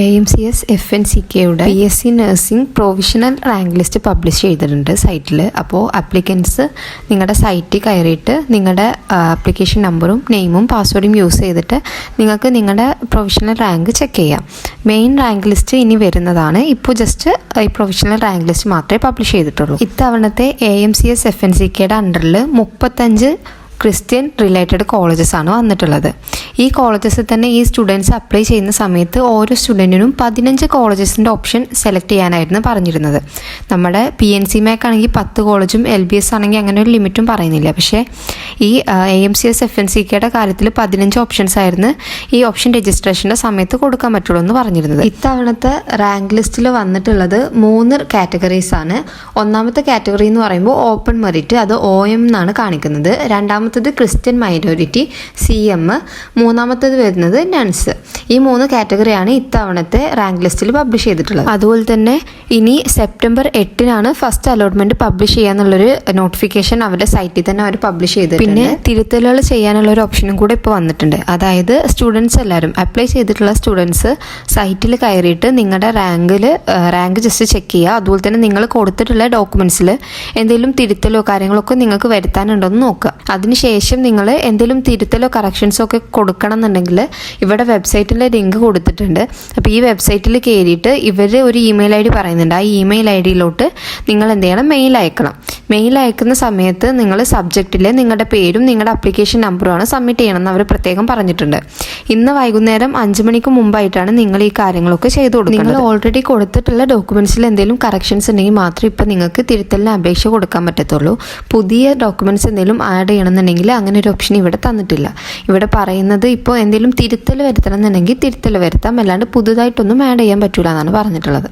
M C S F N C കെയുടെ P S C nursing provisional rank list publish ചെയ്തിട്ടുണ്ട് സൈറ്റിൽ അപ്പോൾ applicants നിങ്ങളുടെ സൈറ്റിൽ കയറിയിട്ട് നിങ്ങളുടെ ആപ്ലിക്കേഷൻ നമ്പറും നെയിമും പാസ്വേഡും യൂസ് ചെയ്തിട്ട് നിങ്ങൾക്ക് നിങ്ങളുടെ പ്രൊവിഷണൽ റാങ്ക് ചെക്ക് ചെയ്യാം. മെയിൻ റാങ്ക് ലിസ്റ്റ് ഇനി വരുന്നതാണ്. ഇപ്പോൾ ജസ്റ്റ് ഈ പ്രൊവിഷണൽ റാങ്ക് ലിസ്റ്റ് മാത്രമേ പബ്ലിഷ് ചെയ്തിട്ടുള്ളൂ. ഇത്തവണത്തെ A M C S F N C കെയുടെ അണ്ടറിൽ മുപ്പത്തഞ്ച് ക്രിസ്ത്യൻ റിലേറ്റഡ് കോളേജസ് ആണ് വന്നിട്ടുള്ളത്. ഈ കോളേജസിൽ തന്നെ ഈ സ്റ്റുഡൻസ് അപ്ലൈ ചെയ്യുന്ന സമയത്ത് ഓരോ സ്റ്റുഡന്റിനും പതിനഞ്ച് കോളേജസിന്റെ ഓപ്ഷൻ സെലക്ട് ചെയ്യാനായിരുന്നു പറഞ്ഞിരുന്നത്. നമ്മുടെ പി എൻ സി മാക്ക് ആണെങ്കിൽ പത്ത് കോളേജും എൽ ബി എസ് ആണെങ്കിൽ അങ്ങനെ ഒരു ലിമിറ്റും പറയുന്നില്ല. പക്ഷേ ഈ A M C S F N C കെയുടെ കാര്യത്തിൽ പതിനഞ്ച് ഓപ്ഷൻസ് ആയിരുന്നു ഈ ഓപ്ഷൻ രജിസ്ട്രേഷന്റെ സമയത്ത് കൊടുക്കാൻ പറ്റുള്ളൂ എന്ന് പറഞ്ഞിരുന്നത്. ഇത്തവണത്തെ റാങ്ക് ലിസ്റ്റിൽ വന്നിട്ടുള്ളത് മൂന്ന് കാറ്റഗറീസ് ആണ്. ഒന്നാമത്തെ കാറ്റഗറി എന്ന് പറയുമ്പോൾ ഓപ്പൺ മെറിറ്റ് അത് ഒ എം എന്നാണ് കാണിക്കുന്നത്. രണ്ടാമത്തത് ക്രിസ്ത്യൻ മൈനോറിറ്റി സി എം മൂന്നാമത്തത് വരുന്നത് നൺസ് ഈ മൂന്ന് കാറ്റഗറിയാണ് ഇത്തവണത്തെ റാങ്ക് ലിസ്റ്റിൽ പബ്ലിഷ് ചെയ്തിട്ടുള്ളത്. അതുപോലെ തന്നെ ഇനി സെപ്റ്റംബർ എട്ടിനാണ് ഫസ്റ്റ് അലോട്ട്മെന്റ് പബ്ലിഷ് ചെയ്യാന്നുള്ളൊരു നോട്ടിഫിക്കേഷൻ അവരുടെ സൈറ്റിൽ തന്നെ അവർ പബ്ലിഷ് ചെയ്ത് പിന്നെ തിരുത്തലുകൾ ചെയ്യാനുള്ള ഒരു ഓപ്ഷനും കൂടെ ഇപ്പോൾ വന്നിട്ടുണ്ട്. അതായത് സ്റ്റുഡൻസ് എല്ലാവരും അപ്ലൈ ചെയ്തിട്ടുള്ള സ്റ്റുഡൻസ് സൈറ്റിൽ കയറിയിട്ട് നിങ്ങളുടെ റാങ്കിൽ റാങ്ക് ജസ്റ്റ് ചെക്ക് ചെയ്യുക. അതുപോലെ തന്നെ നിങ്ങൾ കൊടുത്തിട്ടുള്ള ഡോക്യുമെന്റ്സിൽ എന്തെങ്കിലും തിരുത്തലോ കാര്യങ്ങളൊക്കെ നിങ്ങൾക്ക് വരുത്താനുണ്ടോ എന്ന് നോക്കുക. അതിനുശേഷം നിങ്ങൾ എന്തെങ്കിലും തിരുത്തലോ കറക്ഷൻസോ ഒക്കെ കൊടുക്കണം എന്നുണ്ടെങ്കിൽ ഇവിടെ വെബ്സൈറ്റിലെ ലിങ്ക് കൊടുത്തിട്ടുണ്ട്. അപ്പോൾ ഈ വെബ്സൈറ്റിൽ കയറിയിട്ട് ഇവർ ഒരു ഇമെയിൽ ഐ ഡി പറയുന്നുണ്ട്. ആ ഇമെയിൽ ഐ ഡിയിലോട്ട് നിങ്ങൾ എന്ത് ചെയ്യണം? മെയിൽ അയക്കണം. മെയിൽ അയക്കുന്ന സമയത്ത് നിങ്ങൾ സബ്ജക്റ്റിൽ നിങ്ങളുടെ പേരും നിങ്ങളുടെ അപ്ലിക്കേഷൻ നമ്പറുമാണ് സബ്മിറ്റ് ചെയ്യണം എന്ന് അവർ പ്രത്യേകം പറഞ്ഞിട്ടുണ്ട്. ഇന്ന് വൈകുന്നേരം അഞ്ച് മണിക്ക് മുമ്പായിട്ടാണ് നിങ്ങൾ ഈ കാര്യങ്ങളൊക്കെ ചെയ്തു കൊടുക്കുന്നത് നിങ്ങൾ ഓൾറെഡി കൊടുത്തിട്ടുള്ള ഡോക്യുമെന്റ്സിൽ എന്തെങ്കിലും കറക്ഷൻസ് ഉണ്ടെങ്കിൽ മാത്രം ഇപ്പം നിങ്ങൾക്ക് തിരുത്തലിന് അപേക്ഷ കൊടുക്കാൻ പറ്റത്തുള്ളൂ. പുതിയ ഡോക്യുമെന്റ്സ് എന്തെങ്കിലും ആഡ് ചെയ്യണമെന്നുണ്ടെങ്കിൽ അങ്ങനെ ഒരു ഓപ്ഷൻ ഇവിടെ തന്നിട്ടില്ല. ഇവിടെ പറയുന്നത് ഇപ്പോൾ എന്തെങ്കിലും തിരുത്തൽ വരുത്തണം എന്നുണ്ടെങ്കിൽ തിരുത്തൽ വരുത്താം. അല്ലാണ്ട് പുതുതായിട്ടൊന്നും ആഡ് ചെയ്യാൻ പറ്റൂല എന്നാണ് പറഞ്ഞിട്ടുള്ളത്.